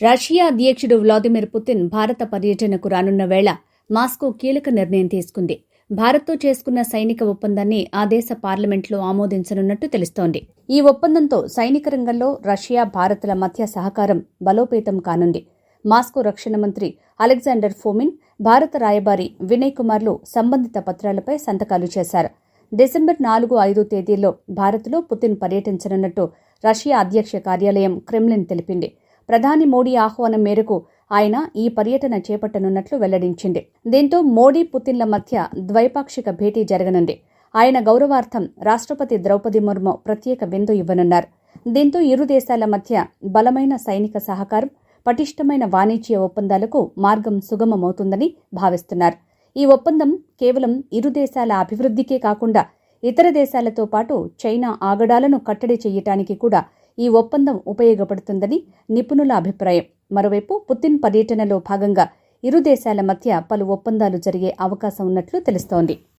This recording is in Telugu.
రష్యా అధ్యక్షుడు వ్లాదిమిర్ పుతిన్ భారత పర్యటనకు రానున్న వేళ మాస్కో కీలక నిర్ణయం తీసుకుంది. భారత్తో చేసుకున్న సైనిక ఒప్పందాన్ని ఆ దేశ పార్లమెంట్లో ఆమోదించనున్నట్టు తెలుస్తోంది. ఈ ఒప్పందంతో సైనిక రంగంలో రష్యా భారత్ల మధ్య సహకారం బలోపేతం కానుంది. మాస్కో రక్షణ మంత్రి అలెగ్జాండర్ ఫోమిన్ భారత రాయబారి వినయ్ కుమార్లు సంబంధిత పత్రాలపై సంతకాలు చేశారు. డిసెంబర్ నాలుగు ఐదు తేదీల్లో భారత్లో పుతిన్ పర్యటించనున్నట్టు రష్యా అధ్యక్ష కార్యాలయం క్రెమ్లిన్ తెలిపింది. ప్రధాని మోడీ ఆహ్వానం మేరకు ఆయన ఈ పర్యటన చేపట్టనున్నట్లు వెల్లడించింది. దీంతో మోడీ పుతిన్ల మధ్య ద్వైపాక్షిక భేటీ జరగనుంది. ఆయన గౌరవార్థం రాష్ట్రపతి ద్రౌపది ముర్ము ప్రత్యేక విందు ఇవ్వనున్నారు. దీంతో ఇరు దేశాల మధ్య బలమైన సైనిక సహకారం పటిష్టమైన వాణిజ్య ఒప్పందాలకు మార్గం సుగమమవుతుందని భావిస్తున్నారు. ఈ ఒప్పందం కేవలం ఇరు దేశాల అభివృద్ధికే కాకుండా ఇతర దేశాలతో పాటు చైనా ఆగడాలను కట్టడి చేయటానికి కూడా ఈ ఒప్పందం ఉపయోగపడుతుందని నిపుణుల అభిప్రాయం. మరోవైపు పుతిన్ పర్యటనలో భాగంగా ఇరు దేశాల మధ్య పలు ఒప్పందాలు జరిగే అవకాశం ఉన్నట్లు తెలుస్తోంది.